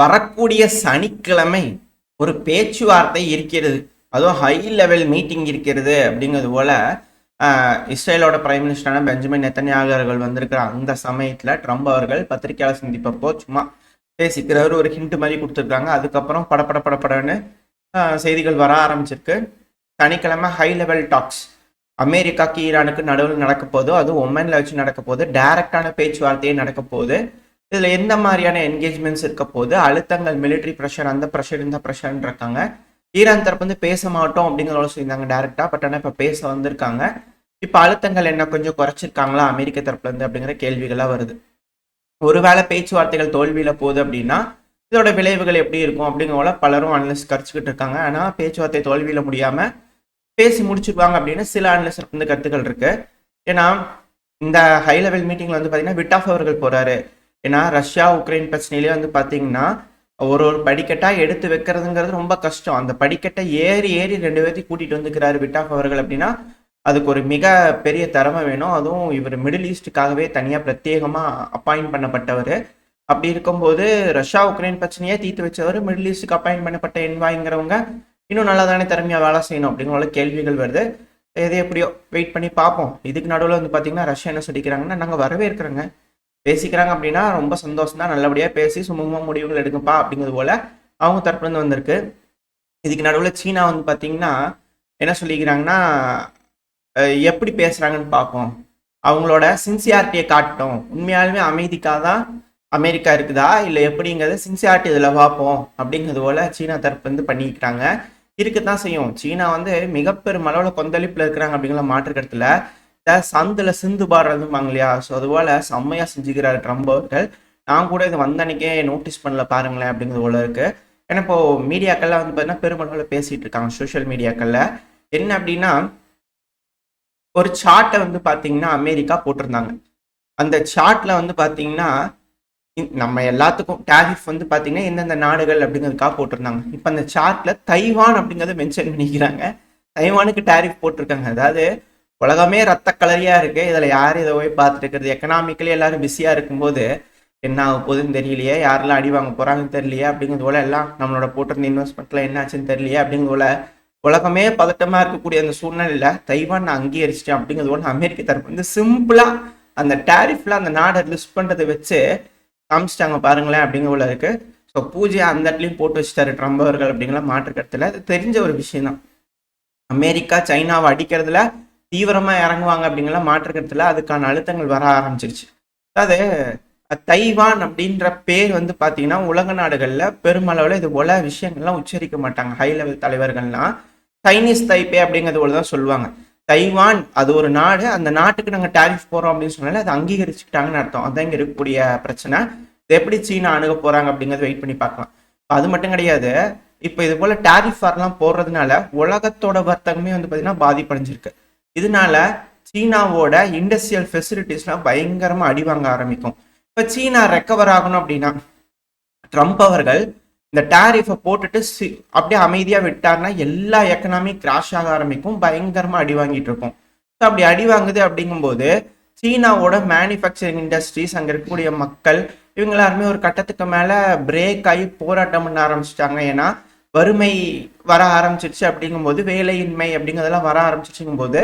வரக்கூடிய சனிக்கிழமை ஒரு பேச்சுவார்த்தை இருக்கிறது. அதுவும் ஹை லெவல் மீட்டிங் இருக்கிறது அப்படிங்கிறது போல இஸ்ரேலோட பிரைம் மினிஸ்டரான பெஞ்சமின் நெத்தன்யாகு அவர்கள் வந்திருக்கிற அந்த சமயத்தில் ட்ரம்ப் அவர்கள் பத்திரிகையாளர் சந்திப்பப்போ சும்மா பேசிக்கிறவர் ஒரு ஹிண்ட் மாதிரி கொடுத்துருக்காங்க. அதுக்கப்புறம் படபட படபடன்னு செய்திகள் வர ஆரம்பிச்சிருக்கு. சனிக்கிழமை ஹை லெவல் டாக்ஸ் அமெரிக்காக்கு ஈரானுக்கு நடுவில் நடக்க போதோ அதுவும் ஒமனில் வச்சு நடக்க போது டைரக்டான பேச்சுவார்த்தையே நடக்க போகுது இதில் எந்த மாதிரியான என்கேஜ்மெண்ட்ஸ் இருக்க போது அழுத்தங்கள் மிலிட்ரி ப்ரெஷர் அந்த ப்ரெஷர் இந்த ப்ரெஷர்னு இருக்காங்க. ஈரான் தரப்பு வந்து பேச மாட்டோம் அப்படிங்கிறத சொல்லியிருந்தாங்க டேரெக்டாக பட் ஆனால் இப்போ பேச வந்திருக்காங்க. இப்போ அழுத்தங்கள் என்ன கொஞ்சம் குறைச்சிருக்காங்களா அமெரிக்க தரப்புலேருந்து அப்படிங்கிற கேள்விகளாக வருது. ஒருவேளை பேச்சுவார்த்தைகள் தோல்வியில் போகுது அப்படின்னா இதோட விளைவுகள் எப்படி இருக்கும் அப்படிங்கிற பலரும் அனலிஸ்ட் கரைச்சிக்கிட்டு இருக்காங்க. ஆனால் பேச்சுவார்த்தை தோல்வியில் முடியாமல் பேசி முடிச்சிருவாங்க அப்படின்னு சில அனலிஸ்ட் வந்து கருத்துக்கள் இருக்குது ஏன்னா இந்த ஹை லெவல் மீட்டிங்கில் வந்து பார்த்தீங்கன்னா விட்டாஃப் அவர்கள் போகிறாரு ஏன்னா ரஷ்யா உக்ரைன் பிரச்சனையிலே வந்து பார்த்தீங்கன்னா ஒரு ஒரு படிக்கட்டாக எடுத்து வைக்கிறதுங்கிறது ரொம்ப கஷ்டம். அந்த படிக்கட்டை ஏறி ஏறி ரெண்டு பேர்த்தையும் கூட்டிகிட்டு வந்துக்கிறாரு விட்டாஃப் அவர்கள் அப்படின்னா அதுக்கு ஒரு மிக பெரிய திறமை வேணும். அதுவும் இவர் மிடில் ஈஸ்ட்டுக்காகவே தனியாக பிரத்யேகமாக அப்பாயிண்ட் பண்ணப்பட்டவர். அப்படி இருக்கும்போது ரஷ்யா உக்ரைன் பிரச்சனையே தீர்த்து வச்சவர் மிடில் ஈஸ்டுக்கு அப்பாயின் பண்ணப்பட்ட என்வாய்ங்கிறவங்க இன்னும் நல்லா தானே திறமையாக வேலை செய்யணும் அப்படிங்கிற கேள்விகள் வருது. எது எப்படியோ வெயிட் பண்ணி பார்ப்போம். இதுக்கு நடுவில் வந்து பார்த்தீங்கன்னா ரஷ்யா என்ன சொல்லிக்கிறாங்கன்னா நாங்கள் வரவே இருக்கிறோங்க பேசிக்கிறாங்க அப்படின்னா ரொம்ப சந்தோஷம் தான். நல்லபடியாக பேசி சுமூகமாக முடிவுகள் எடுங்கப்பா அப்படிங்கிறது போல அவங்க தரப்புலேருந்து வந்திருக்கு. இதுக்கு நடுவில் சீனா வந்து பார்த்தீங்கன்னா என்ன சொல்லிக்கிறாங்கன்னா எப்படி பேசுகிறாங்கன்னு பார்ப்போம் அவங்களோட சின்சியாரிட்டியை காட்டும் உண்மையாலுமே அமைதிக்காக தான் அமெரிக்கா இருக்குதா? இல்லை எப்படிங்கிறத சின்சியாரிட்டி இதில் பார்ப்போம் அப்படிங்கிறது போல் சீனா தரப்பு வந்து பண்ணிக்கிறாங்க. இருக்கத்தான் செய்யும். சீனா வந்து மிக பெரும் அளவில் கொந்தளிப்பில் இருக்கிறாங்க அப்படிங்கிற மாற்றுக்கிறதுல சந்தில் சிந்து பாடுறதும்பாங்க இல்லையா ஸோ அதுபோல் செம்மையாக செஞ்சுக்கிறாரு ட்ரம்ப் அவர்கள். நான் கூட இது வந்த அன்னைக்கே நோட்டீஸ் பண்ணல பாருங்களேன் அப்படிங்கிறது போல இருக்குது ஏன்னா இப்போது மீடியாக்கள்லாம் வந்து பார்த்தீங்கன்னா பெருமளவில் பேசிகிட்டு இருக்காங்க சோஷியல் மீடியாக்களில் என்ன அப்படின்னா ஒரு சார்ட்டை வந்து பார்த்தீங்கன்னா அமெரிக்கா போட்டிருந்தாங்க. அந்த சார்ட்டில் வந்து பார்த்தீங்கன்னா நம்ம எல்லாத்துக்கும் டேரிஃப் வந்து பார்த்தீங்கன்னா எந்தெந்த நாடுகள் அப்படிங்கிறதுக்காக போட்டிருந்தாங்க. இப்போ அந்த சார்ட்டில் தைவான் அப்படிங்கிறத மென்ஷன் பண்ணிக்கிறாங்க. தைவானுக்கு டேரிஃப் போட்டிருக்காங்க. அதாவது உலகமே ரத்த கலரியா இருக்கு. இதுல யார் இதை போய் பார்த்துட்டு இருக்கிறது எக்கனாமிக்கலி எல்லாரும் பிஸியா இருக்கும்போது என்ன ஆக போகுதுன்னு தெரியலையே. யாரெல்லாம் அடி வாங்க போறாங்கன்னு தெரியலையே. அப்படிங்கிறது போல எல்லாம் நம்மளோட போட்டிருந்த இன்வெஸ்ட்மெண்ட்ல என்ன ஆச்சுன்னு தெரியலையே. அப்படிங்கிறது போல உலகமே பதட்டமா இருக்கக்கூடிய அந்த சூழ்நிலையில தைவான் நான் அங்கீகரிச்சிட்டேன் அப்படிங்கிறது போல அமெரிக்க தரப்பு வந்து சிம்பிளா அந்த டேரிஃப்ல அந்த நாடை லிஸ்ட் பண்றதை வச்சு காமிச்சிட்டாங்க பாருங்களேன் அப்படிங்கிற போல இருக்கு. ஸோ பூஜையை அந்த இடத்துலையும் போட்டு வச்சுட்டாரு ட்ரம்ப் அவர்கள் அப்படிங்கிற மாற்று அது தெரிஞ்ச ஒரு விஷயம் தான் அமெரிக்கா சைனாவை அடிக்கிறதுல தீவிரமாக இறங்குவாங்க அப்படிங்கலாம் மாற்றுக்கிறதுல அதுக்கான அழுத்தங்கள் வர ஆரம்பிச்சிருச்சு. அதாவது தைவான் அப்படின்ற பேர் வந்து பார்த்தீங்கன்னா உலக நாடுகளில் பெருமளவில் இது போல விஷயங்கள்லாம் உச்சரிக்க மாட்டாங்க. ஹை லெவல் தலைவர்கள்லாம் சைனீஸ் தைப்பே அப்படிங்கிறது போல தான் சொல்லுவாங்க. தைவான் அது ஒரு நாடு அந்த நாட்டுக்கு நாங்கள் டாரிஃப் போகிறோம் அப்படின்னு சொன்னாலே அதை அங்கீகரிச்சுக்கிட்டாங்கன்னு அர்த்தம். அதான் இங்கே இருக்கக்கூடிய பிரச்சனை. இது எப்படி சீனா அணுக போகிறாங்க அப்படிங்கிறத வெயிட் பண்ணி பார்க்கலாம். அது மட்டும் கிடையாது இப்போ இது போல டேரிஃப் எல்லாம் போடுறதுனால உலகத்தோட வர்த்தகமே வந்து பார்த்தீங்கன்னா பாதிப்படைஞ்சிருக்கு. இதனால சீனாவோட இண்டஸ்ட்ரியல் ஃபெசிலிட்டிஸ்லாம் பயங்கரமாக அடி வாங்க ஆரம்பிக்கும். இப்போ சீனா ரெக்கவர் ஆகணும் அப்படின்னா ட்ரம்ப் அவர்கள் இந்த டாரிஃபை போட்டுட்டு சி- அப்படியே அமைதியாக விட்டார்னா எல்லா எக்கனாமி கிராஷ் ஆக ஆரம்பிக்கும் பயங்கரமாக அடி வாங்கிட்டு இருக்கும். ஸோ அப்படி அடி வாங்குது அப்படிங்கும்போது சீனாவோட மேனுஃபேக்சரிங் இண்டஸ்ட்ரீஸ் அங்கே இருக்கக்கூடிய மக்கள் இவங்க எல்லாருமே ஒரு கட்டத்துக்கு மேலே பிரேக் ஆகி போராட்டம் பண்ண ஆரம்பிச்சிட்டாங்க. ஏன்னா வறுமை வர ஆரம்பிச்சிருச்சு அப்படிங்கும்போது வேலையின்மை அப்படிங்கிறதெல்லாம் வர ஆரம்பிச்சிருச்சுங்கும்போது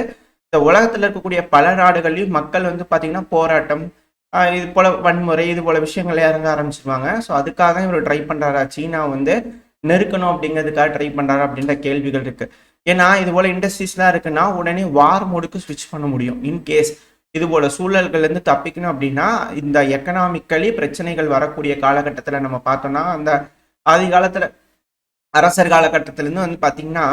இந்த உலகத்தில் இருக்கக்கூடிய பல நாடுகள்லையும் மக்கள் வந்து பார்த்தீங்கன்னா போராட்டம் இது போல வன்முறை இது போல விஷயங்கள் இறங்க ஆரம்பிச்சிருவாங்க. ஸோ அதுக்காக இவர் ட்ரை பண்ணுறாரா சீனா வந்து நெருக்கணும் அப்படிங்கிறதுக்காக ட்ரை பண்ணுறாரு அப்படின்ற கேள்விகள் இருக்கு. ஏன்னா இது போல இண்டஸ்ட்ரீஸ்லாம் இருக்குன்னா உடனே வார் மோடுக்கு ஸ்விட்ச் பண்ண முடியும். இன்கேஸ் இது போல சூழல்கள்ல இருந்து தப்பிக்கணும் அப்படின்னா இந்த எக்கனாமிக்கலி பிரச்சனைகள் வரக்கூடிய காலகட்டத்தில் நம்ம பார்த்தோம்னா அந்த ஆதி காலத்தில் அரசர் காலகட்டத்திலேருந்து வந்து பார்த்திங்கன்னா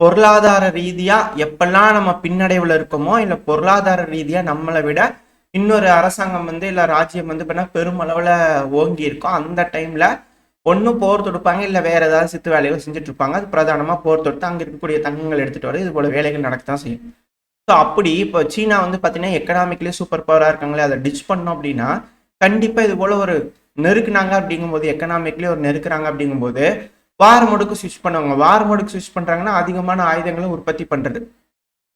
பொருளாதார ரீதியா எப்பெல்லாம் நம்ம பின்னடைவுல இருக்கோமோ இல்ல பொருளாதார ரீதியா நம்மளை விட இன்னொரு அரசாங்கம் வந்து இல்ல ராஜ்யம் வந்து பண்ணா பெருமளவுல ஓங்கி இருக்கும் அந்த டைம்ல ஒன்றும் போர் தொடுப்பாங்க இல்ல வேற ஏதாவது சித்து வேலைகள் செஞ்சுட்டு இருப்பாங்க. அது பிரதானமா போர் தொடுத்து அங்க இருக்கக்கூடிய தங்கங்கள் எடுத்துட்டு வர இது போல வேலைகள் நடக்கத்தான் செய்யும். ஸோ அப்படி இப்போ சீனா வந்து பார்த்தீங்கன்னா எக்கனாமிக்கலி சூப்பர் பவராக இருக்காங்களே அதை டிச் பண்ணோம் அப்படின்னா கண்டிப்பாக இது போல ஒரு நெருக்குனாங்க அப்படிங்கும்போது எக்கனாமிக்கலி ஒரு நெருக்குறாங்க அப்படிங்கும்போது வார் மோடுக்கு ஸ்விட்ச் பண்ணுவாங்க. வார் மோடுக்கு ஸ்விட்ச் பண்ணுறாங்கன்னா அதிகமான ஆயுதங்களை உற்பத்தி பண்ணுறது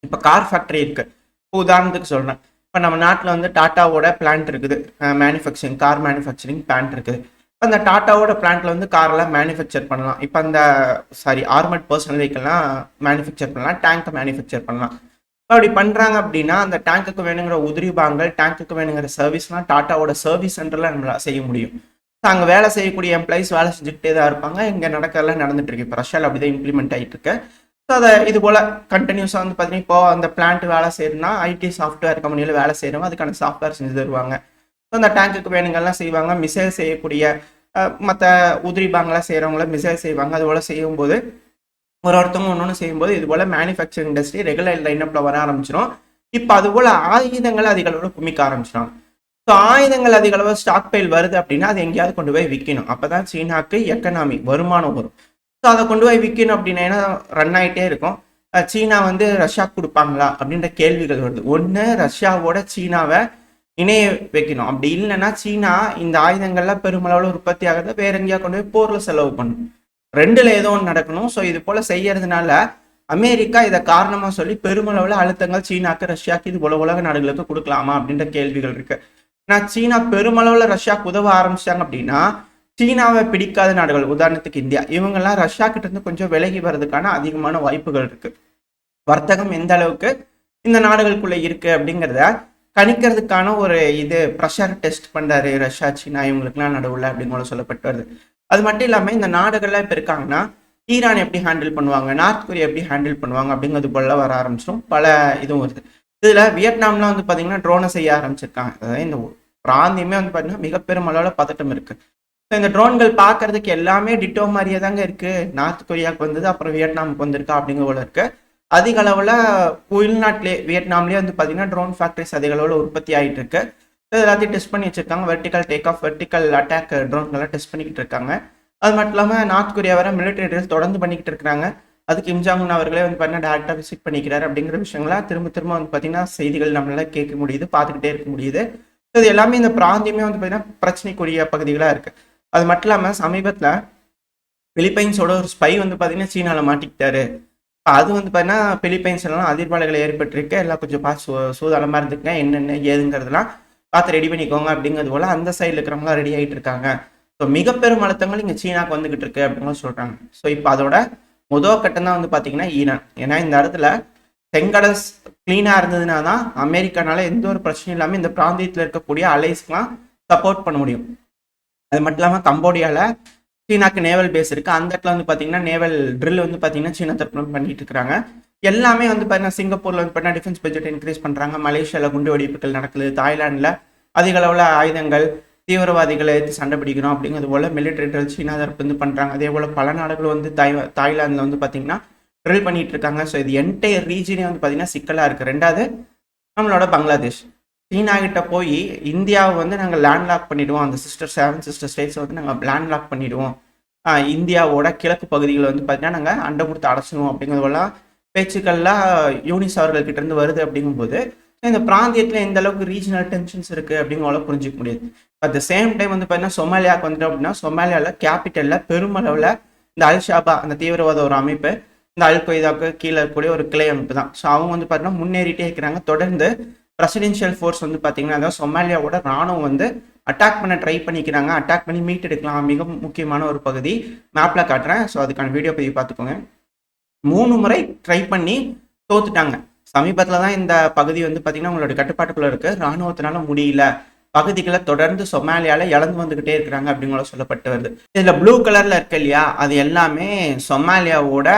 இப்போ கார் ஃபேக்டரி இருக்கு. இப்போ உதாரணத்துக்கு சொல்கிறேன் இப்போ நம்ம நாட்டில் வந்து டாட்டாவோட பிளான்ட் இருக்குது. மேனுஃபேக்சரிங் கார் மேனுஃபேக்சரிங் பிளான்ட் இருக்குது. அந்த டாட்டாவோட பிளான்ட்டில் வந்து கார்லாம் மேனுஃபேக்சர் பண்ணலாம். இப்போ அந்த சாரி ஆர்மட் பர்சனல் வெஹிக்கல்லாம் மேனுஃபேக்சர் பண்ணலாம். டேங்கை மேனுஃபேக்சர் பண்ணலாம். இப்போ அப்படி பண்ணுறாங்க அப்படின்னா அந்த டேங்க்குக்கு வேணுங்கிற உதிரி பாங்கல் டேங்க்குக்கு வேணுங்கிற சர்வீஸ்லாம் டாட்டாவோட சர்வீஸ் சென்டரில் நம்மளால் செய்ய முடியும். அங்கே வேலை செய்யக்கூடிய எம்ப்ளாயிஸ் வேலை செஞ்சுக்கிட்டே தான் இருப்பாங்க. இங்கே நடக்கிறதெல்லாம் நடந்துட்டு இருக்கு. இப்போ ரஷ்யாவில் அப்படி தான் இம்ப்ளிமெண்ட் ஆகிட்டு இருக்கு. ஸோ அதை இது போல் கண்டினியூஸாக வந்து பார்த்தீங்கன்னா இப்போ அந்த பிளான்ட் வேலை செய்யணும்னா ஐடி சாஃப்ட்வேர் கம்பெனியில் வேலை செய்கிறவங்க அதுக்கான சாஃப்ட்வேர் செஞ்சு தருவாங்க. ஸோ அந்த டேங்குக்கு வேணுங்கள்லாம் செய்வாங்க. மிசைல் செய்யக்கூடிய மற்ற உதிரி பாங்கெலாம் செய்கிறவங்கள மிசைல் செய்வாங்க. அது போல் செய்யும்போது ஒரு ஒருத்தவங்க ஒன்று ஒன்று செய்யும்போது இது போல் மேனுஃபேக்சரிங் இண்டஸ்ட்ரி ரெகுலர் லைனப்பில் வர ஆரம்பிச்சிடும் இப்போ அது போல் அதிகளவில் குமிக்க ஆரம்பிச்சிடும் ஸோ ஆயுதங்கள் அதிக அளவு ஸ்டாக் பைல் வருது அப்படின்னா அது எங்கேயாவது கொண்டு போய் விற்கணும் அப்போ தான் சீனாக்கு எக்கனாமி வருமானம் வரும். ஸோ அதை கொண்டு போய் விற்கணும் அப்படின்னா ஏன்னா ரன் ஆகிட்டே இருக்கும். சீனா வந்து ரஷ்யா கொடுப்பாங்களா? அப்படின்ற கேள்விகள் வருது. ஒன்று ரஷ்யாவோட சீனாவை இணைய வைக்கணும். அப்படி இல்லைன்னா சீனா இந்த ஆயுதங்கள்லாம் பெருமளவில் உற்பத்தி ஆகிறத வேற எங்கேயா கொண்டு போய் போரில் செலவு பண்ணும். ரெண்டுல ஏதோ ஒன்று நடக்கணும். ஸோ இது போல செய்யறதுனால அமெரிக்கா இதை காரணமாக சொல்லி பெருமளவில் அழுத்தங்கள் சீனாக்கு ரஷ்யாக்கு இது உலக உலக நாடுகளுக்கு கொடுக்கலாமா அப்படின்ற கேள்விகள் இருக்குது நான் சீனா பெருமளவில் ரஷ்யாவுக்கு உதவ ஆரம்பிச்சிட்டாங்க அப்படின்னா சீனாவை பிடிக்காத நாடுகள் உதாரணத்துக்கு இந்தியா இவங்கெல்லாம் ரஷ்யா கிட்ட இருந்து கொஞ்சம் விலகி வர்றதுக்கான அதிகமான வாய்ப்புகள் இருக்கு. வர்த்தகம் எந்த அளவுக்கு இந்த நாடுகளுக்குள்ள இருக்கு அப்படிங்கிறத கணிக்கிறதுக்கான ஒரு இது ப்ரெஷர் டெஸ்ட் பண்ணுறாரு ரஷ்யா சீனா இவங்களுக்குலாம் நடுவில் அப்படிங்கிற சொல்லப்பட்டு வருது. அது மட்டும் இல்லாமல் இந்த நாடுகள்லாம் இப்போ இருக்காங்கன்னா ஈரான் எப்படி ஹேண்டில் பண்ணுவாங்க நார்த் கொரியா எப்படி ஹேண்டில் பண்ணுவாங்க அப்படிங்கிறது போல வர ஆரம்பிச்சிடும். பல இதுவும் வருது. இதில் வியட்நாம்லாம் வந்து பார்த்தீங்கன்னா ட்ரோனை செய்ய ஆரம்பிச்சிருக்காங்க. அதாவது இந்த பிராந்தியமே வந்து பார்த்தீங்கன்னா மிக பெரும் அளவில் பதட்டம் இருக்கு. ஸோ இந்த ட்ரோன்கள் பார்க்கறதுக்கு எல்லாமே டிட்டோ மாதிரியே தாங்க இருக்கு. நார்த் கொரியாவுக்கு வந்தது அப்புறம் வியட்நாமுக்கு வந்திருக்கா அப்படிங்கிற போல இருக்கு. அதிக அளவில் உள்நாட்டிலே வியட்நாம்லேயே வந்து பார்த்தீங்கன்னா ட்ரோன் ஃபேக்ட்ரிஸ் அதிக அளவில் உற்பத்தி ஆகிட்டு இருக்கு. எல்லாத்தையும் டெஸ்ட் பண்ணி வச்சிருக்காங்க. Vertical take off vertical attack ட்ரோன்கள்லாம் test பண்ணிக்கிட்டு இருக்காங்க. அது மட்டும் இல்லாமல் நார்த் கொரியா வர மிலிட்டரி ட்ரெஸ் தொடர்ந்து பண்ணிக்கிட்டு இருக்கிறாங்க. அதுக்கு கிம்ஜாங் அவர்களே வந்து பார்த்தீங்கன்னா டேரக்டாக விசிட் பண்ணிக்கிறார் அப்படிங்கிற விஷயங்கள்லாம் திரும்ப திரும்ப வந்து பார்த்தீங்கன்னா செய்திகள் நம்மளால கேட்க முடியுது பார்த்துக்கிட்டே இருக்க முடியுது. இது எல்லாமே இந்த பிராந்தியமே வந்து பார்த்தீங்கன்னா பிரச்சனைக்குரிய பகுதிகளாக இருக்குது அது மட்டும் இல்லாமல் சமீபத்தில் பிலிப்பைன்ஸோட ஒரு ஸ்பை வந்து பார்த்தீங்கன்னா சீனாவில் மாட்டிக்கிட்டாரு. அது வந்து பார்த்தீங்கன்னா பிலிப்பைன்ஸ் எல்லாம் அதிர்வலைகள் ஏற்பட்டிருக்கு. எல்லாம் கொஞ்சம் பார்த்து சூ சூதாளமாக இருந்துக்கங்க. என்னென்ன ஏதுங்கிறதுலாம் பார்த்து ரெடி பண்ணிக்கோங்க அப்படிங்கிறது போல் அந்த சைடில் இருக்கிறவங்களாம் ரெடி ஆகிட்டு இருக்காங்க. ஸோ மிக பெரும் அழுத்தங்கள் இங்கே சீனாக்கு வந்துக்கிட்டு இருக்கு அப்படின்னு சொல்கிறாங்க ஸோ இப்போ அதோட முதல் கட்டம் தான் வந்து பார்த்தீங்கன்னா ஈரான். ஏன்னா இந்த இடத்துல செங்கடல் க்ளீனாக இருந்ததுனா தான் அமெரிக்கானால எந்த ஒரு பிரச்சனையும் இல்லாமல் இந்த பிராந்தியத்தில் இருக்கக்கூடிய அலைஸ்க்கெலாம் சப்போர்ட் பண்ண முடியும். அது மட்டும் இல்லாமல் கம்போடியாவில் சீனாக்கு நேவல் பேஸ் இருக்குது அந்த இடத்துல வந்து பார்த்தீங்கன்னா நேவல் ட்ரில் வந்து பார்த்தீங்கன்னா சீனா தரப்பு பண்ணிட்டு இருக்கிறாங்க எல்லாமே வந்து பார்த்தீங்கன்னா சிங்கப்பூரில் வந்து பார்த்தீங்கன்னா டிஃபென்ஸ் பட்ஜெட் இன்க்ரீஸ் பண்ணுறாங்க மலேசியாவில் குண்டு வெடிப்புகள் நடக்குது. தாய்லாண்டில் அதிக அளவில் ஆயுதங்கள் தீவிரவாதிகளை எடுத்து சண்டை பிடிக்கிறோம் அப்படிங்கிறது போல் மிலிட்டரி ட்ரில் சீனா தரப்பு வந்து பண்ணுறாங்க அதே போல் பல நாடுகள் வந்து தாய் தாய்லாந்தில் வந்து பார்த்தீங்கன்னா ட்ரில் பண்ணிட்டு இருக்காங்க ஸோ இது என்டையர் ரீஜனே வந்து பார்த்தீங்கன்னா சிக்கலாக இருக்குது ரெண்டாவது நம்மளோட பங்களாதேஷ். சீனா கிட்ட போய் இந்தியாவை வந்து நாங்கள் லேண்ட் லாக் பண்ணிடுவோம். அந்த சிஸ்டர் செவன் சிஸ்டர் ஸ்டேட்ஸை வந்து நாங்கள் லேண்ட் லாக் பண்ணிடுவோம் இந்தியாவோட கிழக்கு பகுதிகளை வந்து பார்த்தீங்கன்னா நாங்கள் அண்டை கொடுத்து அடைச்சிடுவோம் அப்படிங்கிறதெல்லாம் பேச்சுக்கள்லாம் யூனிஸ் அவர்கள் இருந்து வருது அப்படிங்கும்போது இந்த பிராந்தியத்தில் எந்த அளவுக்கு ரீஜனல் டென்ஷன்ஸ் இருக்குது அப்படிங்கிற புரிஞ்சிக்க முடியுது. அட் த சேம் டைம் வந்து பார்த்தீங்கன்னா சொமாலியாவுக்கு வந்துட்டோம் அப்படின்னா சொமாலியாவில் கேபிட்டலில் பெருமளவில் இந்த அல்ஷாபா அந்த தீவிரவாத ஒரு அமைப்பு இந்த அல் கொய்தாவுக்கு கீழே இருக்கக்கூடிய ஒரு கிளை அமைப்பு தான் ஸோ அவங்க வந்து பார்த்தீங்கன்னா முன்னேறிட்டே இருக்கிறாங்க. தொடர்ந்து பிரசிடென்ஷியல் ஃபோர்ஸ் வந்து பார்த்தீங்கன்னா அதாவது சொமாலியாவோட ராணுவம் வந்து அட்டாக் பண்ண ட்ரை பண்ணிக்கிறாங்க. அட்டாக் பண்ணி மீட் எடுக்கலாம். மிக முக்கியமான ஒரு பகுதி. மேப்பில் காட்டுறேன். ஸோ அதுக்கான வீடியோ பதிவு பார்த்துக்கோங்க. மூணு முறை ட்ரை பண்ணி தோத்துட்டாங்க. சமீபத்தில் தான் இந்த பகுதி வந்து பார்த்தீங்கன்னா உங்களோட கட்டுப்பாட்டுக்குள்ளே இருக்குது ராணுவத்தினால முடியல. பகுதிகளை தொடர்ந்து சொமாலியால இழந்து வந்துகிட்டே இருக்கிறாங்க அப்படிங்கிற சொல்லப்பட்டு வருது. இதுல ப்ளூ கலர்ல இருக்கு இல்லையா? அது எல்லாமே சொமாலியாவோட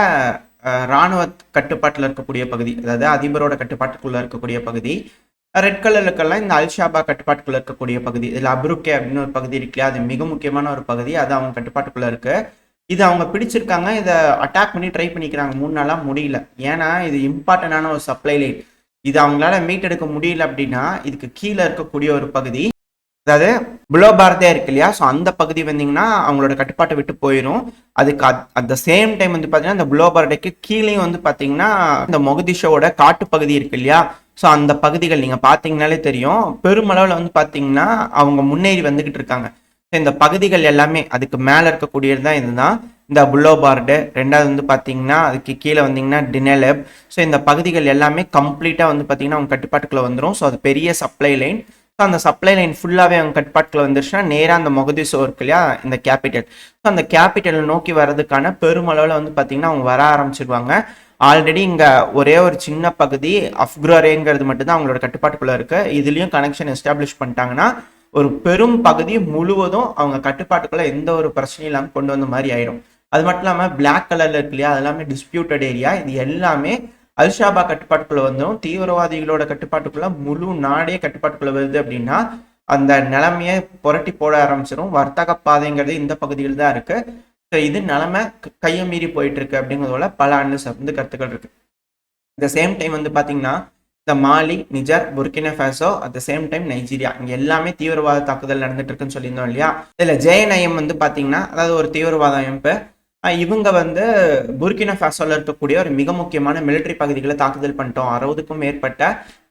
இராணுவ ராணுவ கட்டுப்பாட்டில் இருக்கக்கூடிய பகுதி. அதாவது அதிபரோட கட்டுப்பாட்டுக்குள்ள இருக்கக்கூடிய பகுதி. ரெட் கலருக்கெல்லாம் இந்த அல்ஷாபா கட்டுப்பாட்டுக்குள்ள இருக்கக்கூடிய பகுதி. இதுல அப்ருக்கே அப்படின்னு ஒரு பகுதி இருக்கு இல்லையா? அது மிக முக்கியமான ஒரு பகுதி. அது அவங்க கட்டுப்பாட்டுக்குள்ள இருக்கு. இது அவங்க பிடிச்சிருக்காங்க. இதை அட்டாக் பண்ணி ட்ரை பண்ணிக்கிறாங்க. மூணு நாளாக முடியல. ஏன்னா இது இம்பார்ட்டண்டான ஒரு சப்ளை லைன் இது அவங்களால மீட் எடுக்க முடியல அப்படின்னா இதுக்கு கீழே இருக்கக்கூடிய ஒரு பகுதி அதாவது புலோ பாரதே இருக்கு இல்லையா? ஸோ அந்த பகுதி வந்தீங்கன்னா அவங்களோட கட்டுப்பாட்டை விட்டு போயிடும் அதுக்கு அட் த சேம் டைம் வந்து பார்த்தீங்கன்னா இந்த புலோ பாரடைக்கு கீழேயும் வந்து பார்த்தீங்கன்னா இந்த மொகதிஷோட காட்டு பகுதி இருக்கு இல்லையா? ஸோ அந்த பகுதிகள் நீங்கள் பார்த்தீங்கனாலே தெரியும். பெருமளவில் வந்து பார்த்தீங்கன்னா அவங்க முன்னேறி வந்துகிட்டு இருக்காங்க. இந்த பகுதிகள் எல்லாமே அதுக்கு மேலே இருக்கக்கூடியது தான் இதுதான். இந்த புல்லோ பார்டு ரெண்டாவது வந்து பார்த்தீங்கன்னா அதுக்கு கீழே வந்தீங்கன்னா டினெலப். ஸோ இந்த பகுதிகள் எல்லாமே கம்ப்ளீட்டாக வந்து பார்த்தீங்கன்னா அவங்க கட்டுப்பாட்டுக்குள்ள வந்துடும் ஸோ அது பெரிய சப்ளை லைன். ஸோ அந்த சப்ளை லைன் ஃபுல்லாகவே அவங்க கட்டுப்பாட்டுக்குள்ள வந்துருச்சுன்னா நேராக அந்த மொகதிசோ இருக்கு இல்லையா இந்த கேபிட்டல். ஸோ அந்த கேபிட்டலை நோக்கி வர்றதுக்கான பெருமளவில் வந்து பார்த்தீங்கன்னா அவங்க வர ஆரம்பிச்சிருவாங்க. ஆல்ரெடி இங்கே ஒரே ஒரு சின்ன பகுதி அஃப்க்ரோரேங்கிறது மட்டும்தான் அவங்களோட கட்டுப்பாட்டுக்குள்ளே இருக்குது இதுலேயும் கனெக்ஷன் எஸ்டாப்ளிஷ் பண்ணிட்டாங்கன்னா ஒரு பெரும் பகுதி முழுவதும் அவங்க கட்டுப்பாட்டுக்குள்ளே எந்த ஒரு பிரச்சனையும் இல்லாமல் கொண்டு வந்த மாதிரி ஆயிடும் அது மட்டும் இல்லாமல் பிளாக் கலரில் இருக்கு இல்லையா? அது எல்லாமே டிஸ்பியூட்டட் ஏரியா இது எல்லாமே அல்ஷாபா கட்டுப்பாட்டுக்குள்ள வந்தும் தீவிரவாதிகளோட கட்டுப்பாட்டுக்குள்ள முழு நாடே கட்டுப்பாட்டுக்குள்ள வருது அப்படின்னா அந்த நிலைமையை புரட்டி போட ஆரம்பிச்சிடும் வர்த்தக பாதைங்கிறது இந்த பகுதியில் தான் இருக்கு. ஸோ இது நிலைமை கையை மீறி போயிட்டு இருக்கு அப்படிங்கிறதோட பல அனலிஸ் வந்து கருத்துக்கள் இருக்கு. இந்த சேம் டைம் வந்து பார்த்தீங்கன்னா இந்த Mali Niger Burkina Faso at the same time Nigeria. இங்கே எல்லாமே தீவிரவாத தாக்குதல் நடந்துட்டு இருக்குன்னு சொல்லியிருந்தோம் இல்லையா? இதில் ஜெயநயம் வந்து பார்த்தீங்கன்னா அதாவது ஒரு தீவிரவாத அமைப்பு இவங்க வந்து புர்கினா ஃபேசோல இருக்கக்கூடிய ஒரு மிக முக்கியமான மிலிட்டரி பகுதிகளை தாக்குதல் பண்ணிட்டோம். அறுபதுக்கும் மேற்பட்ட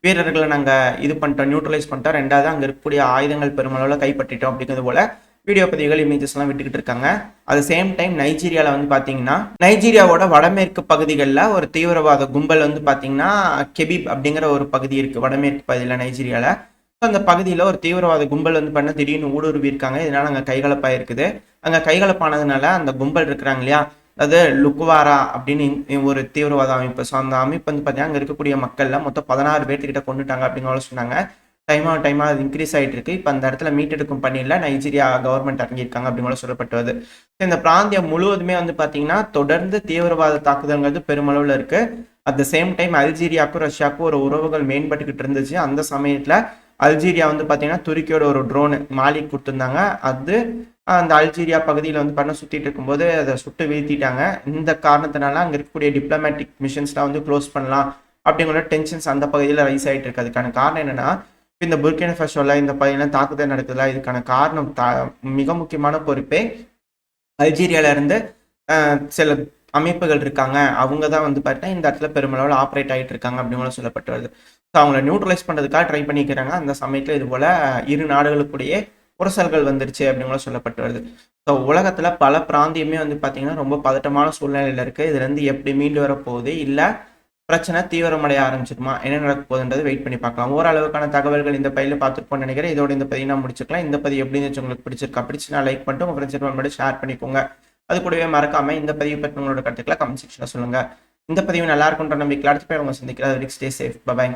வீரர்களை நாங்கள் இது பண்ணிட்டோம் நியூட்ரலைஸ் பண்ணிட்டோம். ரெண்டாவது அங்கே இருக்கக்கூடிய ஆயுதங்கள் பெருமளவில் கைப்பற்றிட்டோம் அப்படிங்கிறது போல வீடியோ பதிவுகள் இமேஜஸ்லாம் விட்டுக்கிட்டு இருக்காங்க. அது சேம் டைம் நைஜீரியாவில் வந்து பார்த்தீங்கன்னா நைஜீரியாவோட வடமேற்கு பகுதிகளில் ஒரு தீவிரவாத கும்பல் வந்து பார்த்தீங்கன்னா கெபிப் அப்படிங்கிற ஒரு பகுதி இருக்குது வடமேற்கு பகுதியில் நைஜீரியாவில் அந்த பகுதியில் ஒரு தீவிரவாத கும்பல் வந்து பண்ண திடீர்னு ஊடுருவி இருக்காங்க இதனால அங்கே கைகலப்பாக இருக்குது அங்கே கைகலப்பானதுனால அந்த கும்பல் இருக்கிறாங்க இல்லையா? அதாவது லுக்வாரா அப்படின்னு ஒரு தீவிரவாத அமைப்பு. ஸோ அந்த அமைப்பு வந்து பார்த்தீங்கன்னா அங்கே இருக்கக்கூடிய மக்கள்லாம் மொத்தம் பதினாறு பேர்த்துக்கிட்ட கொண்டுட்டாங்க அப்படின்னு சொன்னாங்க. டைமாக டைமாக அது இன்க்ரீஸ் ஆகிட்டு இருக்கு இப்போ அந்த இடத்துல மீட்டெடுக்கும் பணியில் நைஜீரியா கவர்மெண்ட் இறங்கியிருக்காங்க அப்படின்னு சொல்லப்பட்டு வருது இந்த பிராந்தியம் முழுவதுமே வந்து பார்த்தீங்கன்னா தொடர்ந்து தீவிரவாத தாக்குதல்ங்கிறது பெருமளவில் இருக்குது அட் த சேம் டைம் அல்ஜீரியாவுக்கும் ரஷ்யாவுக்கும் ஒரு உறவுகள் மேம்பட்டுக்கிட்டு இருந்துச்சு. அந்த சமயத்தில் அல்ஜீரியா வந்து பார்த்தீங்கன்னா துருக்கியோட ஒரு ட்ரோனு மாலிக் கொடுத்துருந்தாங்க. அது அந்த அல்ஜீரியா பகுதியில் வந்து பண்ண சுற்றிட்டு இருக்கும்போது அதை சுட்டு வீழ்த்திட்டாங்க. இந்த காரணத்தினால அங்கே இருக்கக்கூடிய டிப்ளமேட்டிக் மிஷன்ஸ்லாம் வந்து க்ளோஸ் பண்ணலாம் அப்படிங்கிற டென்ஷன்ஸ் அந்த பகுதியில் ரைஸ் ஆகிட்டு இருக்கு. அதுக்கான காரணம் என்னன்னா இந்த புர்கின ஃபெஷோல இந்த பகுதியில் தாக்குதல் நடக்குதுல இதுக்கான காரணம் தா மிக முக்கியமான பொறுப்பே அல்ஜீரியாவிலேருந்து சில அமைப்புகள் இருக்காங்க. அவங்க தான் வந்து பார்த்தீங்கன்னா இந்த இடத்துல பெருமளவில் ஆப்ரேட் ஆகிட்டு இருக்காங்க அப்படின்னு சொல்லப்பட்டு வருது ஸோ அவங்கள நியூட்ரலைஸ் பண்ணுறதுக்காக ட்ரை பண்ணிக்கிறாங்க. அந்த சமயத்தில் இது போல் இரு நாடுகளுக்குள்ளேயே உரசல்கள் வந்துருச்சு அப்படின்னு சொல்லப்பட்டு வருது ஸோ உலகத்தில் பல பிராந்தியமே வந்து பார்த்தீங்கன்னா ரொம்ப பதட்டமான சூழ்நிலையில் இருக்குது இதுலேருந்து எப்படி மீண்டு வரப்போகுது இல்லை பிரச்சனை தீவிரமடைய ஆரம்பிச்சிருமா என்ன நடக்க போகுதுன்றது வெயிட் பண்ணி பார்க்கலாம். ஓரளவுக்கான தகவல்கள் இந்த பையில் பார்த்துருப்போம்னு நினைக்கிறேன். இதோட இந்த பதிவு நான் முடிச்சுக்கலாம். இந்த பதிவு எப்படி இருந்துச்சு உங்களுக்கு பிடிச்சிருக்கா? பிடிச்சுனா லைக் பண்ணிட்டு உங்கள் ஃப்ரெண்ட்ஸ் மட்டும் ஷேர் பண்ணிக்கோங்க. அது கூடவே மறக்காம இந்த பதிவு பற்றி உங்களோட கருத்துக்களை கமெண்ட் செக்ஷனில் சொல்லுங்க. இந்த பதிவு நல்லா இருக்குன்ற நம்பிக்கை அடுத்த பேர் உங்களை சந்திக்கிறேன். Stay safe bye bye